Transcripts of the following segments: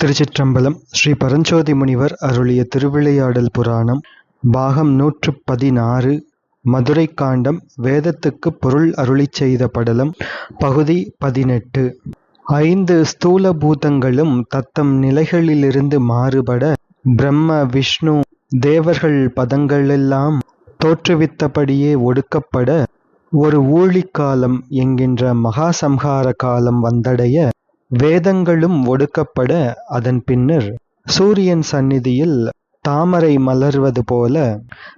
திருச்சிற்றம்பலம் ஸ்ரீ பரஞ்சோதி முனிவர் அருளிய திருவிளையாடல் புராணம் பாகம் நூற்று பதினாறு மதுரை காண்டம் வேதத்துக்கு பொருள் அருளிச் செய்த படலம் பகுதி பதினெட்டு. ஐந்து ஸ்தூல பூதங்களும் தத்தம் நிலைகளிலிருந்து மாறுபட பிரம்ம விஷ்ணு தேவர்கள் பதங்களெல்லாம் தோற்றுவித்தபடியே ஒடுக்கப்பட ஒரு ஊழிக்காலம் என்கின்ற மகாசம்ஹார காலம் வந்தடைய வேதங்களும் ஒடுக்கப்பட அதன் பின்னர் சூரியன் சந்நிதியில் தாமரை மலர்வது போல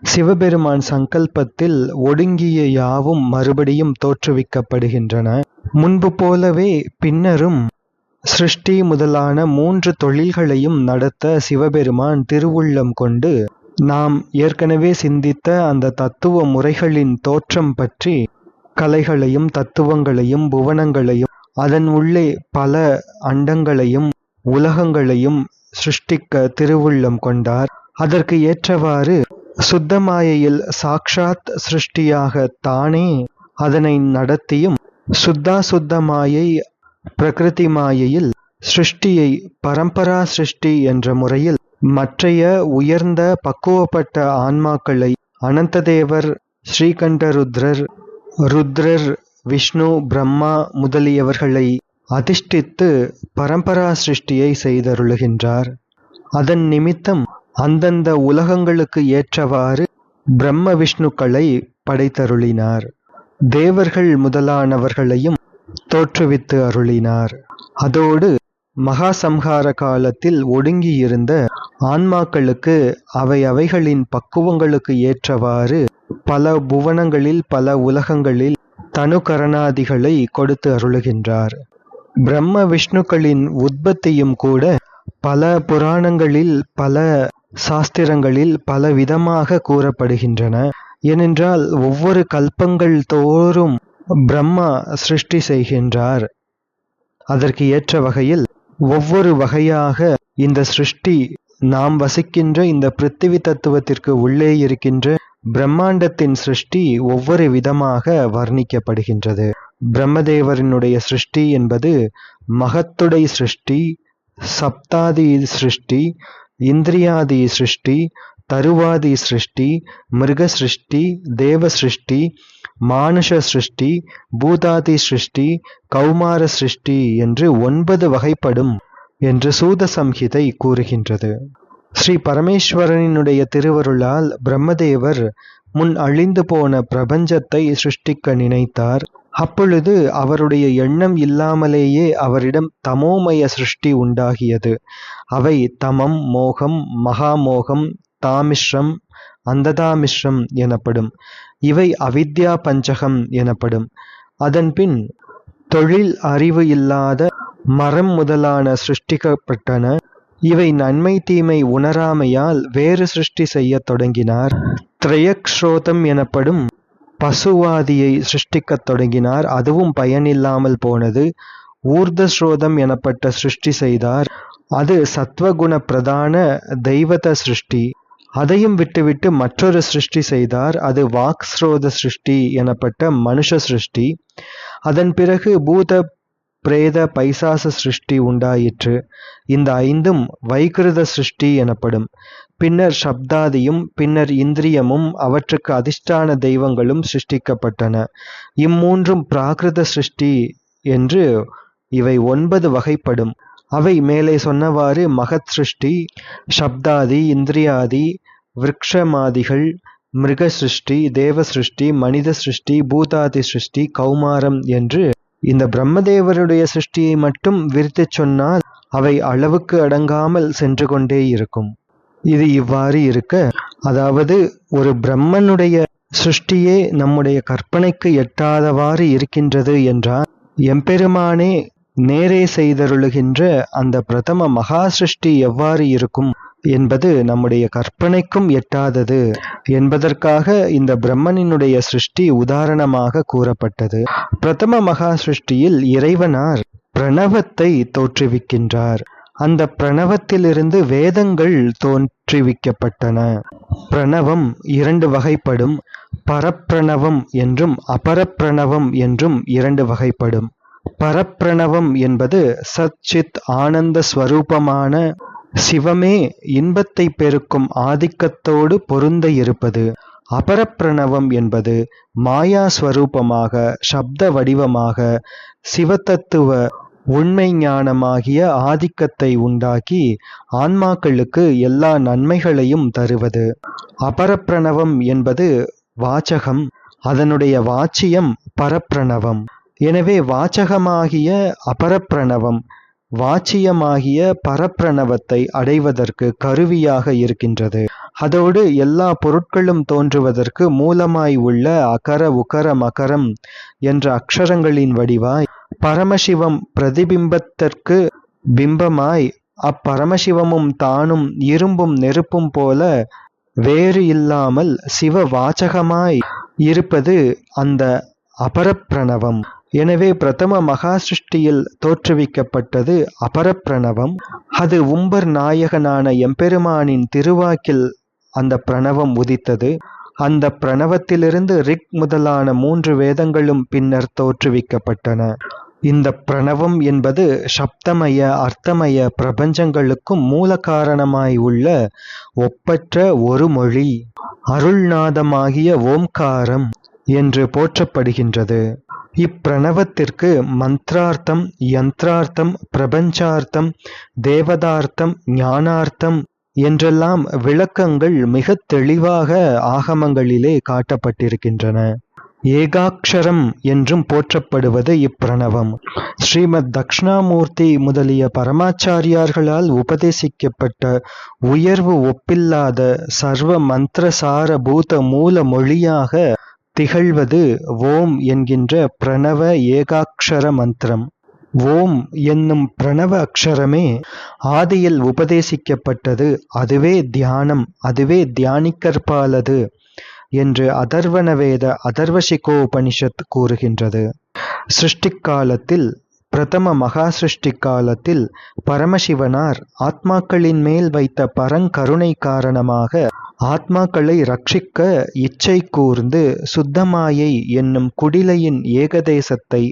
சிவபெருமான் சங்கல்பத்தில் ஒடுங்கிய யாவும் மறுபடியும் தோற்றுவிக்கப்படுகின்றன. முன்பு போலவே பின்னரும் சிருஷ்டி முதலான மூன்று தொழில்களையும் நடத்த சிவபெருமான் திருவுள்ளம் கொண்டு நாம் ஏற்கனவே சிந்தித்த அந்த தத்துவ முறைகளின் தோற்றம் பற்றி கலைகளையும் தத்துவங்களையும் புவனங்களையும் அதன் உள்ளே பல அண்டங்களையும் உலகங்களையும் சிருஷ்டிக்க திருவுள்ளம் கொண்டார். அதற்கு ஏற்றவாறு சுத்தமாயையில் சாக்ஷாத் சிருஷ்டியாக தானே அதனை நடத்தியும் சுத்தா சுத்தமாயை பிரகிருதி மாயையில் சிருஷ்டியை பரம்பரா சிருஷ்டி என்ற முறையில் மற்றைய உயர்ந்த பக்குவப்பட்ட ஆன்மாக்களை அனந்ததேவர் ஸ்ரீகண்டருத்ரர் ருத்ரர் விஷ்ணு பிரம்மா முதலியவர்களை அதிஷ்டித்து பரம்பரா சிருஷ்டியை செய்தருளுகின்றார். அதன் நிமித்தம் அந்தந்த உலகங்களுக்கு ஏற்றவாறு பிரம்ம விஷ்ணுக்களை படைத்தருளினார். தேவர்கள் முதலானவர்களையும் தோற்றுவித்து அருளினார். அதோடு மகாசம்ஹார காலத்தில் ஒடுங்கியிருந்த ஆன்மாக்களுக்கு அவை அவைகளின் பக்குவங்களுக்கு ஏற்றவாறு பல புவனங்களில் பல உலகங்களில் தனுகரணாதிகளை கொடுத்து அருளுகின்றார். பிரம்ம விஷ்ணுக்களின் உற்பத்தியும் கூட பல புராணங்களில் பல சாஸ்திரங்களில் பல விதமாக கூறப்படுகின்றன. ஏனென்றால் ஒவ்வொரு கல்பங்கள் தோறும் பிரம்மா சிருஷ்டி செய்கின்றார். அதற்கு ஏற்ற வகையில் ஒவ்வொரு வகையாக இந்த சிருஷ்டி நாம் வசிக்கின்ற இந்த பிருத்திவி தத்துவத்திற்கு உள்ளே இருக்கின்ற பிரம்மாண்டத்தின் சிருஷ்டி ஒவ்வொரு விதமாக வர்ணிக்கப்படுகின்றது. பிரம்மதேவரினுடைய சிருஷ்டி என்பது மகத்துடை சிருஷ்டி சப்தாதி சிருஷ்டி இந்திரியாதி சிருஷ்டி தருவாதி சிருஷ்டி மிருக சிருஷ்டி தேவ சிருஷ்டி மானுஷ சிருஷ்டி பூதாதி சிருஷ்டி கௌமார சிருஷ்டி என்று ஒன்பது வகைப்படும் என்று சூத சம்ஹிதை கூறுகின்றது. ஸ்ரீ பரமேஸ்வரனினுடைய திருவருளால் பிரம்மதேவர் முன் அழிந்து போன பிரபஞ்சத்தை சிருஷ்டிக்க நினைத்தார். அப்பொழுது அவருடைய எண்ணம் இல்லாமலேயே அவரிடம் தமோமய சிருஷ்டி உண்டாகியது. அவை தமம் மோகம் மகாமோகம் தாமிஸ்ரம் அந்ததாமிஸ்ரம் எனப்படும். இவை அவித்யா பஞ்சகம் எனப்படும். அதன்பின் தொழில் அறிவு இல்லாத மரம் முதலான சிருஷ்டிக்கப்பட்டன. இவை நன்மை தீமை உணராமையால் வேறு சிருஷ்டி செய்யத் தொடங்கினார். திரையக்ஷோதம் எனப்படும் பசுவாதியை சிருஷ்டிக்கத் தொடங்கினார். அதுவும் பயனில்லாமல் போனது. ஊர்த ஸ்ரோதம் எனப்பட்ட சிருஷ்டி செய்தார். அது சத்வகுண பிரதான தெய்வத சிருஷ்டி. அதையும் விட்டுவிட்டு மற்றொரு சிருஷ்டி செய்தார். அது வாக்ஸ்ரோத சிருஷ்டி எனப்பட்ட மனுஷ சிருஷ்டி. அதன் பிறகு பூத பிரேத பைசாச சிருஷ்டி உண்டாயிற்று. இந்த ஐந்தும் வைகிருத சிருஷ்டி எனப்படும். பின்னர் சப்தாதியும் பின்னர் இந்திரியமும் அவற்றுக்கு அதிஷ்டான தெய்வங்களும் சிருஷ்டிக்கப்பட்டன. இம்மூன்றும் பிராகிருத சிருஷ்டி என்று இவை ஒன்பது வகைப்படும். அவை மேலே சொன்னவாறு மகத் சிருஷ்டி சப்தாதி இந்திரியாதி விரக்ஷமாதிகள் மிருக சிருஷ்டி தேவ சிருஷ்டி மனித சிருஷ்டி பூதாதி சிருஷ்டி கௌமாரம் என்று இந்த பிரம்மதேவருடைய சிருஷ்டியை மட்டும் விரித்துச் சொன்னால் அவை அளவுக்கு அடங்காமல் சென்று கொண்டே இருக்கும். இது இவ்வாறு இருக்க அதாவது ஒரு பிரம்மனுடைய சிருஷ்டியே நம்முடைய கற்பனைக்கு எட்டாதவாறு இருக்கின்றது என்றால் எம்பெருமானே நேரே செய்தருளுகின்ற அந்த பிரதம மகா சிருஷ்டி எவ்வாறு இருக்கும்? என்பது நம்முடைய கற்பனைக்கும் எட்டாதது என்பதற்காக இந்த பிரம்மனினுடைய சிருஷ்டி உதாரணமாக கூறப்பட்டது. பிரதம மகா சிருஷ்டியில் இறைவனார் பிரணவத்தை தோற்றுவிக்கின்றார். அந்த பிரணவத்திலிருந்து வேதங்கள் தோற்றுவிக்கப்பட்டன. பிரணவம் இரண்டு வகைப்படும். பரப்பிரணவம் என்றும் அபரப்பிரணவம் என்றும் இரண்டு வகைப்படும். பரப்பிரணவம் என்பது சச்சித் ஆனந்த ஸ்வரூபமான சிவமே இன்பத்தை பெருக்கும் ஆதிக்கத்தோடு பொருந்த இருப்பது அபரப்பிரணவம் என்பது மாயாஸ்வரூபமாக சப்த வடிவமாக சிவதத்துவ உண்மை ஞானமாகிய ஆதிக்கத்தை உண்டாக்கி ஆன்மாக்களுக்கு எல்லா நன்மைகளையும் தருவது. அபரப்பிரணவம் என்பது வாச்சகம் அதனுடைய வாச்சியம் பரப்பிரணவம். எனவே வாச்சகமாகிய அபரப்பிரணவம் வாச்சியமாகிய பரப்பிரணவத்தை அடைவதற்கு கருவியாக இருக்கின்றது. அதோடு எல்லா பொருட்களும் தோன்றுவதற்கு மூலமாய் உள்ள அகர உகர மகரம் என்ற அக்ஷரங்களின் வடிவாய் பரமசிவம் பிரதிபிம்பத்திற்கு பிம்பமாய் அப்பரமசிவமும் தானும் இரும்பும் நெருப்பும் போல வேறு இல்லாமல் சிவ வாச்சகமாய் இருப்பது அந்த அபரப்பிரணவம். எனவே பிரதம மகா சிருஷ்டியில் தோற்றுவிக்கப்பட்டது அபரப்பிரணவம். அது உம்பர் நாயகனான எம்பெருமானின் திருவாக்கில் அந்த பிரணவம் உதித்தது. அந்த பிரணவத்திலிருந்து ரிக் முதலான மூன்று வேதங்களும் பின்னர் தோற்றுவிக்கப்பட்டன. இந்த பிரணவம் என்பது சப்தமய அர்த்தமய பிரபஞ்சங்களுக்கும் மூல காரணமாய் உள்ள ஒப்பற்ற ஒரு மொழி. அருள்நாதமாகிய ஓம்காரம் என்று போற்றப்படுகின்றது. இப்பிரணவத்திற்கு மந்த்ரார்த்தம் யந்திரார்த்தம் பிரபஞ்சார்த்தம் தேவதார்த்தம் ஞானார்த்தம் என்றெல்லாம் விளக்கங்கள் மிக தெளிவாக ஆகமங்களிலே காட்டப்பட்டிருக்கின்றன. ஏகாக்ஷரம் என்றும் போற்றப்படுவது இப்பிரணவம். ஸ்ரீமத் தக்ஷணாமூர்த்தி முதலிய பரமாச்சாரியார்களால் உபதேசிக்கப்பட்ட உயர்வு ஒப்பில்லாத சர்வ மந்திரசார பூத மூல மொழியாக திகழ்வது ஓம் என்கின்ற பிரணவ ஏகாட்சர மந்திரம். ஓம் என்னும் பிரணவ அக்ஷரமே ஆதியில் உபதேசிக்கப்பட்டது அதுவே தியானம் அதுவே தியானிக்கற்பாலது என்று அதர்வனவேத அதர்வசிகோபனிஷத் கூறுகின்றது. சிருஷ்டிக்காலத்தில் பிரதம மகா சிருஷ்டி காலத்தில் பரமசிவனார் ஆத்மாக்களின் மேல் வைத்த பரங்கருணை காரணமாக ஆத்மாக்களை ரட்சிக்க இச்சை கூர்ந்து சுத்தமாயை என்னும் குடிலையின் ஏகதேசத்தை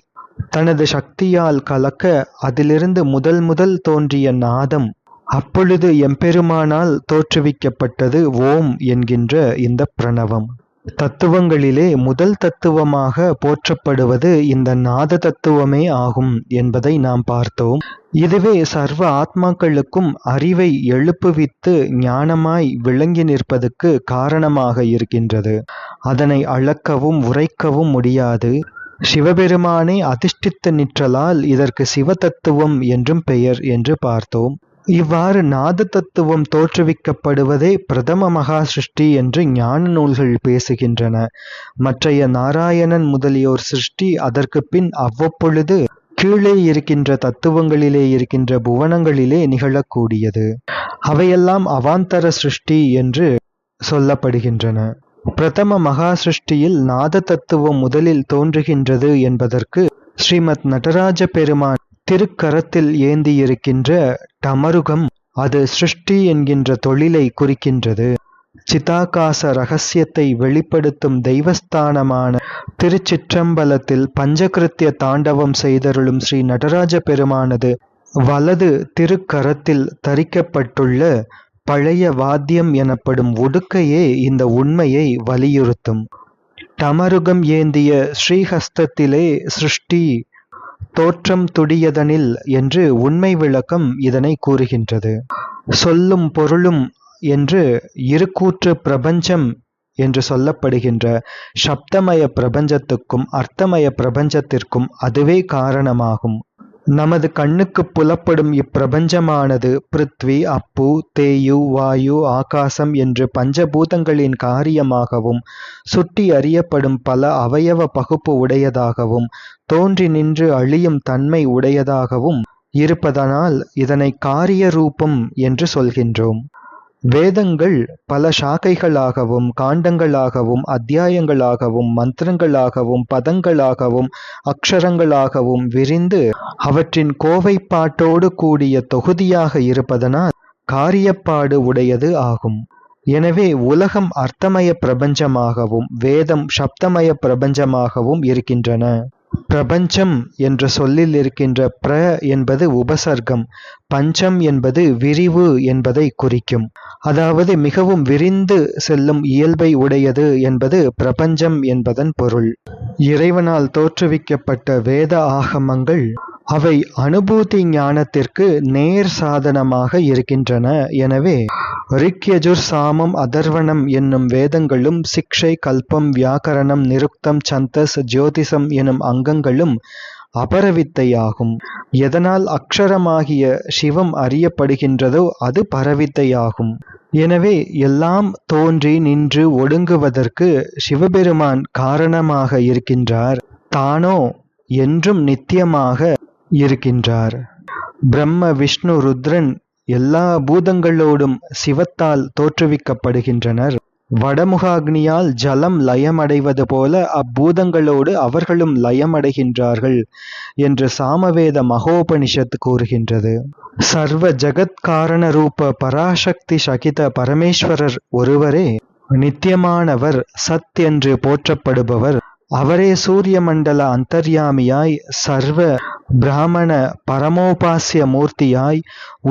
தனது சக்தியால் கலக்க அதிலிருந்து முதல் முதல் தோன்றிய நாதம் அப்பொழுது எம்பெருமானால் தோற்றுவிக்கப்பட்டது ஓம் என்கின்ற இந்த பிரணவம். தத்துவங்களிலே முதல் தத்துவமாக போற்றப்படுவது இந்த நாத தத்துவமே ஆகும் என்பதை நாம் பார்த்தோம். இதுவே சர்வ ஆத்மாக்களுக்கும் அறிவை எழுப்புவித்து ஞானமாய் விளங்கி நிற்பதற்கு காரணமாக இருக்கின்றது. அதனை அளக்கவும் உரைக்கவும் முடியாது. சிவபெருமானை அதிஷ்டித்து நிற்றலால் இதற்கு சிவதத்துவம் என்றும் பெயர் என்று பார்த்தோம். இவ்வாறு நாத தத்துவம் தோற்றுவிக்கப்படுவதே பிரதம மகா சிருஷ்டி என்று ஞான நூல்கள் பேசுகின்றன. மற்றைய நாராயணன் முதலியோர் சிருஷ்டி அதற்கு பின் அவ்வப்பொழுது கீழே இருக்கின்ற தத்துவங்களிலே இருக்கின்ற புவனங்களிலே நிகழக்கூடியது. அவையெல்லாம் அவாந்தர சிருஷ்டி என்று சொல்லப்படுகின்றன. பிரதம மகா சிருஷ்டியில் நாத தத்துவம் முதலில் தோன்றுகின்றது என்பதற்கு ஸ்ரீமத் நடராஜ பெருமான் திருக்கரத்தில் ஏந்தியிருக்கின்ற டமருகம் அது சிருஷ்டி என்கின்ற தொழிலை குறிக்கின்றது. சிதாகாச ரகசியத்தை வெளிப்படுத்தும் தெய்வஸ்தானமான திருச்சிற்றம்பலத்தில் பஞ்சகிருத்திய தாண்டவம் செய்தருளும் ஸ்ரீ நடராஜ பெருமானது வலது திருக்கரத்தில் தரிக்கப்பட்டுள்ள பழைய வாத்தியம் எனப்படும் ஒடுக்கையே இந்த உண்மையை வலியுறுத்தும். டமருகம் ஏந்திய ஸ்ரீஹஸ்தத்திலே சிருஷ்டி தோற்றம் துடியதனில் என்று உண்மை விளக்கம் இதனை கூறுகின்றது. சொல்லும் பொருளும் என்று இருக்கூற்று பிரபஞ்சம் என்று சொல்லப்படுகின்ற சப்தமய பிரபஞ்சத்துக்கும் அர்த்தமய பிரபஞ்சத்திற்கும் அதுவே காரணமாகும். நமது கண்ணுக்கு புலப்படும் இப்பிரபஞ்சமானது பிருத்வி அப்பு தேயு வாயு ஆகாசம் என்று பஞ்சபூதங்களின் காரியமாகவும் சுட்டி அறியப்படும் பல அவயவ பகுப்பு உடையதாகவும் தோன்றி நின்று அழியும் தன்மை உடையதாகவும் இருப்பதனால் இதனை காரிய ரூபம் என்று சொல்கின்றோம். வேதங்கள் பல சாக்கைகளாகவும் காண்டங்களாகவும் அத்தியாயங்களாகவும் மந்திரங்களாகவும் பதங்களாகவும் அக்ஷரங்களாகவும் விரிந்து அவற்றின் கோவைப்பாட்டோடு கூடிய தொகுதியாக இருப்பதனால் காரியப்பாடு உடையது ஆகும். எனவே உலகம் அர்த்தமய பிரபஞ்சமாகவும் வேதம் சப்தமய பிரபஞ்சமாகவும் இருக்கின்றன. பிரபஞ்சம் என்ற சொல்லில் இருக்கின்ற பிர என்பது உபசர்க்கம் பஞ்சம் என்பது விரிவு என்பதை குறிக்கும். அதாவது மிகவும் விரிந்து செல்லும் இயல்பை உடையது என்பது பிரபஞ்சம் என்பதன் பொருள். இறைவனால் தோற்றுவிக்கப்பட்ட வேத ஆகமங்கள் அவை அனுபூதி ஞானத்திற்கு நேர் சாதனமாக இருக்கின்றன. எனவே ரிக்யஜுர் சாமம் அதர்வணம் என்னும் வேதங்களும் சிக்ஷை கல்பம் வியாக்கரணம் நிருக்தம் சந்தஸ் ஜோதிஷம் எனும் அங்கங்களும் அபரவித்தையாகும். எதனால் அக்ஷரமாகிய சிவம் அறியப்படுகின்றதோ அது பரவித்தையாகும். எனவே எல்லாம் தோன்றி நின்று ஒடுங்குவதற்கு சிவபெருமான் காரணமாக இருக்கின்றார். தானோ என்றும் நித்தியமாக இருக்கின்றார். பிரம்ம விஷ்ணு ருத்ரன் எல்லா பூதங்களோடும் சிவத்தால் தோற்றுவிக்கப்படுகின்றனர். வடமுகாக்னியால் ஜலம் லயமடைவது போல அப்பூதங்களோடு அவர்களும் லயமடைகின்றார்கள் என்று சாமவேத மகோபனிஷத் கூறுகின்றது. சர்வ ஜகத்காரண ரூப பராசக்தி சகித பரமேஸ்வரர் ஒருவரே நித்தியமானவர் சத் என்று போற்றப்படுபவர். அவரே சூரிய மண்டல அந்தர்யாமியாய் சர்வ பிராமண பரமோபாசிய மூர்த்தியாய்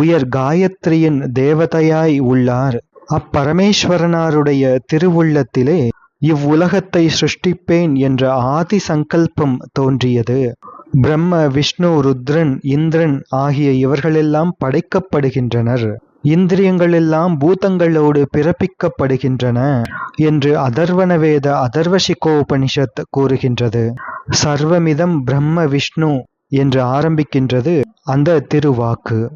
உயர் காயத்ரியின் தேவதையாய் உள்ளார். அப்பரமேஸ்வரனாருடைய திருவுள்ளத்திலே இவ்வுலகத்தை சிருஷ்டிப்பேன் என்ற ஆதி சங்கல்பம் தோன்றியது. பிரம்ம விஷ்ணு ருத்ரன் இந்திரன் ஆகிய இவர்களெல்லாம் படைக்கப்படுகின்றனர். இந்திரியங்களெல்லாம் பூதங்களோடு பிறப்பிக்கப்படுகின்றன என்று அதர்வன வேத அதர்வசிகோபனிஷத் கூறுகின்றது. சர்வமிதம் பிரம்ம விஷ்ணு என்று ஆரம்பிக்கின்றது அந்த திருவாக்கு.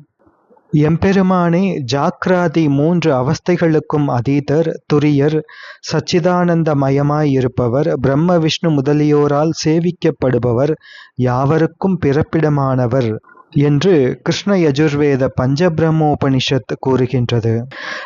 எம்பெருமானே ஜாக்ராதி மூன்று அவஸ்தைகளுக்கும் அதீதர் துரியர் சச்சிதானந்தமயமாயிருப்பவர் பிரம்ம விஷ்ணு முதலியோரால் சேவிக்கப்படுபவர் யாவருக்கும் பிறப்பிடமானவர். என்று கிருஷ்ண யஜுர்வேத பஞ்சபிரம்மோபனிஷத் கூறுகின்றது.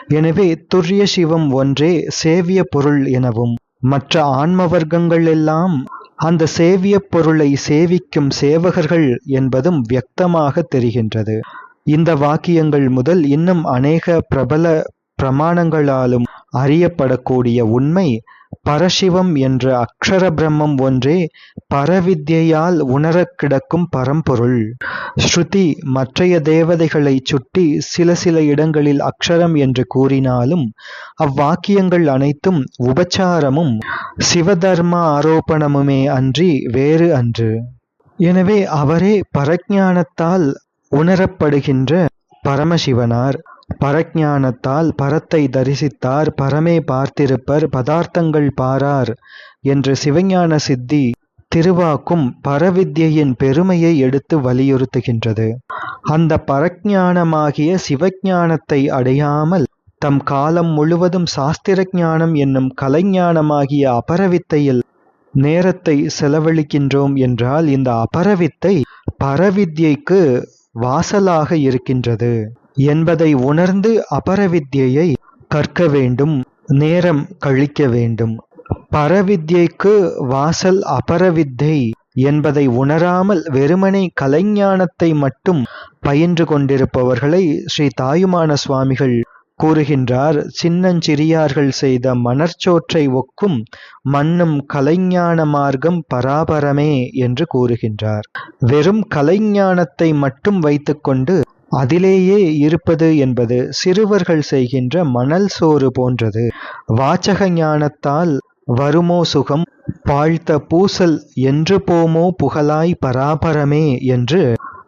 எனவே துரிய சிவம் ஒன்றே சேவிய பொருள் எனவும் மற்ற ஆன்ம வர்க்கங்கள் எல்லாம் அந்த சேவிய பொருளை சேவிக்கும் சேவகர்கள் என்பதும் வியக்தமாக தெரிகின்றது. இந்த வாக்கியங்கள் முதல் இன்னும் அநேக பிரபல பிரமாணங்களாலும் அறியப்படக்கூடிய உண்மை பரசிவம் என்ற அக்ஷர பிரம்மம் ஒன்றே பரவித்யால் உணரக் கிடக்கும் பரம்பொருள். ஸ்ருதி மற்றைய தேவதைகளை சுட்டி சில சில இடங்களில் அக்ஷரம் என்று கூறினாலும் அவ்வாக்கியங்கள் அனைத்தும் உபச்சாரமும் சிவதர்ம ஆரோபணமுமே அன்றி வேறு அன்று. எனவே அவரே பரஜானத்தால் உணரப்படுகின்ற பரமசிவனார். பரஜானத்தால் பரத்தை தரிசித்தார் பரமே பார்த்திருப்பர் பதார்த்தங்கள் பாரார் என்று சிவஞான சித்தி திருவாக்கும் பரவித்யின் பெருமையை எடுத்து வலியுறுத்துகின்றது. அந்த பரஜானமாகிய சிவஞானத்தை அடையாமல் தம் காலம் முழுவதும் சாஸ்திர ஞானம் என்னும் கலைஞானமாகிய அபரவித்தையில் நேரத்தை செலவழிக்கின்றோம் என்றால் இந்த அபரவித்தை பரவித்யைக்கு வாசலாக இருக்கின்றது. என்பதை உணர்ந்து அபரவித்யை கற்க வேண்டும் நேரம் கழிக்க வேண்டும். பரவித்யைக்கு வாசல் அபரவித்தை என்பதை உணராமல் வெறுமனை கலைஞானத்தை மட்டும் பயின்று கொண்டிருப்பவர்களை ஸ்ரீ தாயுமான சுவாமிகள் கூறுகின்றார். சின்னஞ்சிறியார்கள் செய்த மணற்சோற்றை ஒக்கும் மண்ணும் கலைஞான மார்க்கம் பராபரமே என்று கூறுகின்றார். வெறும் கலைஞானத்தை மட்டும் வைத்துக்கொண்டு அதிலேயே இருப்பது என்பது சிறுவர்கள் செய்கின்ற மணல் சோறு போன்றது. வாச்சக ஞானத்தால் வருமோ சுகம்? பாழ்த்த பூசல் என்று போமோ புகழாய் பராபரமே என்று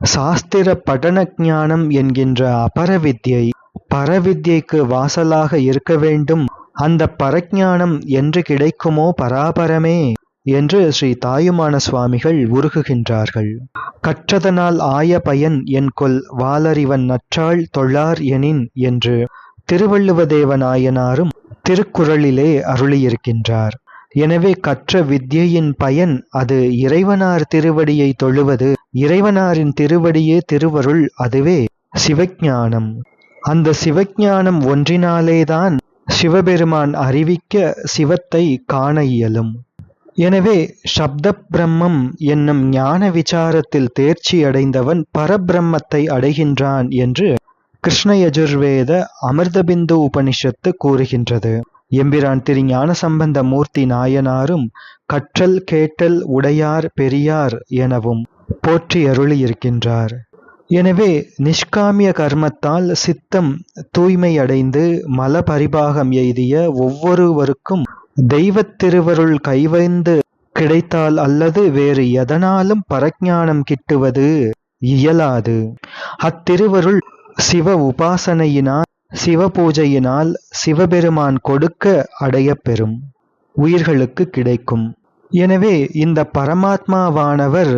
சாஸ்திர படன ஞானம் என்கின்ற அபரவித்யை பரவித்யைக்கு வாசலாக இருக்க வேண்டும். அந்த பரஜானம் என்று கிடைக்குமோ பராபரமே. என்று ஸ்ரீ தாயுமான சுவாமிகள் உருகுகின்றார்கள். கற்றதனால் ஆய பயன் என்கொள் வாலறிவன் நற்றாள் தொழார் எனின் என்று திருவள்ளுவதேவ நாயனாரும் திருக்குறளிலே அருளியிருக்கின்றார். எனவே கற்ற வித்யையின் பயன் அது இறைவனார் திருவடியை தொழுவது இறைவனாரின் திருவடியே திருவருள் அதுவே சிவஞானம். அந்த சிவஞானம் ஒன்றினாலேதான் சிவபெருமான் அறிவிக்க சிவத்தை காண இயலும். எனவே சப்த பிரம்மம் என்னும் ஞான விசாரத்தில் தேர்ச்சி அடைந்தவன் பரபிரம்மத்தை அடைகின்றான் என்று கிருஷ்ணயஜுர்வேத அமிர்தபிந்து உபனிஷத்து கூறுகின்றது. எம்பிரான் திரு ஞானசம்பந்த மூர்த்தி நாயனாரும் கற்றல் கேட்டல் உடையார் பெரியார் எனவும் போற்றி அருளியிருக்கின்றார். எனவே நிஷ்காமிய கர்மத்தால் சித்தம் தூய்மையடைந்து மல பரிபாகம் எய்திய ஒவ்வொருவருக்கும் தெய்வத் திருவருள் கைவந்து கிடைத்தால் அல்லது வேறு எதனாலும் பரஞானம் கிட்டுவது இயலாது. அத்திருவருள் சிவ உபாசனையினால் சிவ பூஜையினால் சிவபெருமான் கொடுக்க அடைய பெறும் உயிர்களுக்கு கிடைக்கும். எனவே இந்த பரமாத்மாவானவர்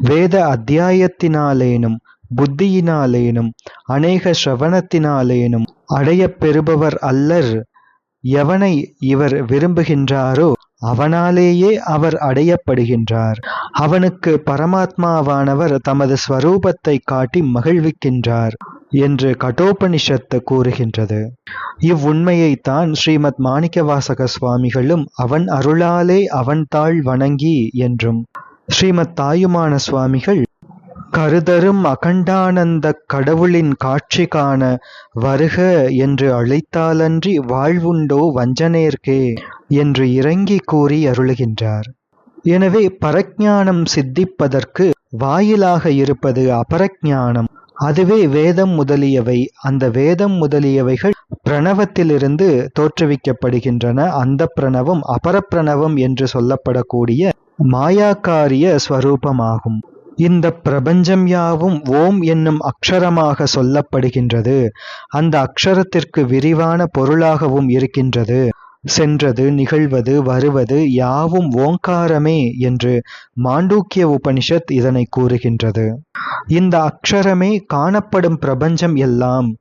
வேத அத்தியாயத்தினாலேனும் புத்தியினாலேனும் அநேக சிரவணத்தினாலேனும் அடையப்பெறுபவர் அல்லர். எவனை இவர் விரும்புகின்றாரோ அவனாலேயே அவர் அடையப்படுகின்றார். அவனுக்கு பரமாத்மாவானவர் தமது ஸ்வரூபத்தை காட்டி மகிழ்விக்கின்றார் என்று கட்டோபனிஷத்து கூறுகின்றது. இவ்வுண்மையைத்தான் ஸ்ரீமத் மாணிக்கவாசக சுவாமிகளும் அவன் அருளாலே அவன் தாழ் வணங்கி என்றும் ஸ்ரீமத் தாயுமான சுவாமிகள் கருதரும் அகண்டானந்தக் கடவுளின் காட்சி காண வருக என்று அழைத்தாலன்றி வாழ்வுண்டோ வஞ்சனேர்க்கே என்று இறங்கி கூறி அருளுகின்றார். எனவே பரஜானம் சித்திப்பதற்கு வாயிலாக இருப்பது அபரஜானம் அதுவே வேதம் முதலியவை. அந்த வேதம் முதலியவைகள் பிரணவத்திலிருந்து தோற்றுவிக்கப்படுகின்றன. அந்த பிரணவம் அபரப்பிரணவம் என்று சொல்லப்படக்கூடிய மாயாக்காரிய ஸ்வரூபமாகும். இந்த பிரபஞ்சம் யாவும் ஓம் என்னும் அக்ஷரமாக சொல்லப்படுகின்றது. அந்த அக்ஷரத்திற்கு விரிவான பொருளாகவும் இருக்கின்றது. சென்றது நிகழ்வது வருவது யாவும் ஓங்காரமே என்று மாண்டூக்கிய உபனிஷத் இதனை கூறுகின்றது. இந்த அக்ஷரமே காணப்படும் பிரபஞ்சம் எல்லாம்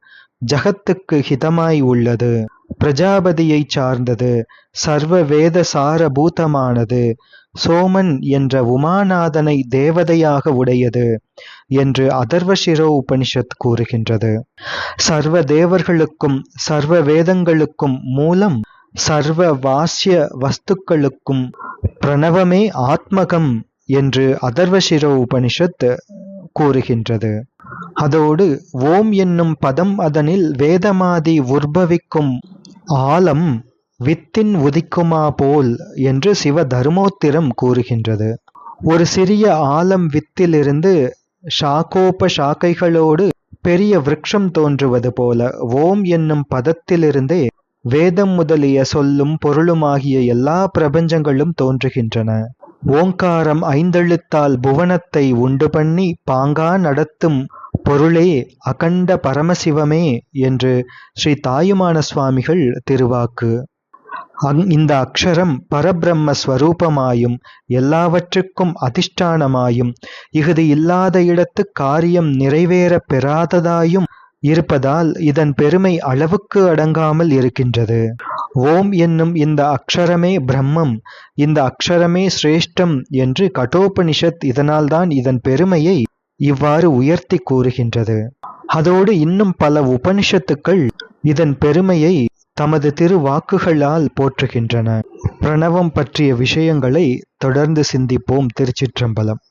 ஜகத்துக்கு ஹிதமாய் உள்ளது. பிரஜாபதியை சார்ந்தது. சர்வ வேத சாரபூதமானது. சோமன் என்ற உமாநாதனை தேவதையாக உடையது என்று அதர்வசிரோ உபனிஷத் கூறுகின்றது. சர்வ தேவர்களுக்கும் சர்வ வேதங்களுக்கும் மூலம் சர்வ வாசிய வஸ்துக்களுக்கும் பிரணவமே ஆத்மகம் என்று அதர்வசிரோ உபனிஷத் கூறுகின்றது. அதோடு ஓம் என்னும் பதம் அதனில் வேதமாதி உற்பவிக்கும் ஆலம் வித்தின் உதிக்குமா போல் என்று சிவ தர்மோத்திரம் கூறுகின்றது. ஒரு சிறிய ஆலம் வித்திலிருந்து ஷாக்கோப ஷாக்கைகளோடு பெரிய விரக்ஷம் தோன்றுவது போல ஓம் என்னும் பதத்திலிருந்தே வேதம் முதலிய சொல்லும் பொருளுமாகிய எல்லா பிரபஞ்சங்களும் தோன்றுகின்றன. ஓங்காரம் ஐந்தெழுத்தால் புவனத்தை உண்டு பண்ணி பாங்கா நடத்தும் பொருளே அகண்ட பரமசிவமே என்று ஸ்ரீ தாயுமான சுவாமிகள் திருவாக்கு. இந்த அக்ஷரம் பரபிரம்ம ஸ்வரூபமாயும் எல்லாவற்றுக்கும் அதிஷ்டானமாயும் இஃது இல்லாத இடத்து காரியம் நிறைவேற பெறாததாயும் இருப்பதால் இதன் பெருமை அளவுக்கு அடங்காமல் இருக்கின்றது. ஓம் என்னும் இந்த அக்ஷரமே பிரம்மம் இந்த அக்ஷரமே சிரேஷ்டம் என்று கட்டோபனிஷத் இதனால்தான் இதன் பெருமையை இவ்வாறு உயர்த்தி கூறுகின்றது. அதோடு இன்னும் பல உபனிஷத்துக்கள் இதன் பெருமையை தமது திருவாக்குகளால் போற்றுகின்றன. பிரணவம் பற்றிய விஷயங்களை தொடர்ந்து சிந்திப்போம் திருச்சிற்றம்பலம்.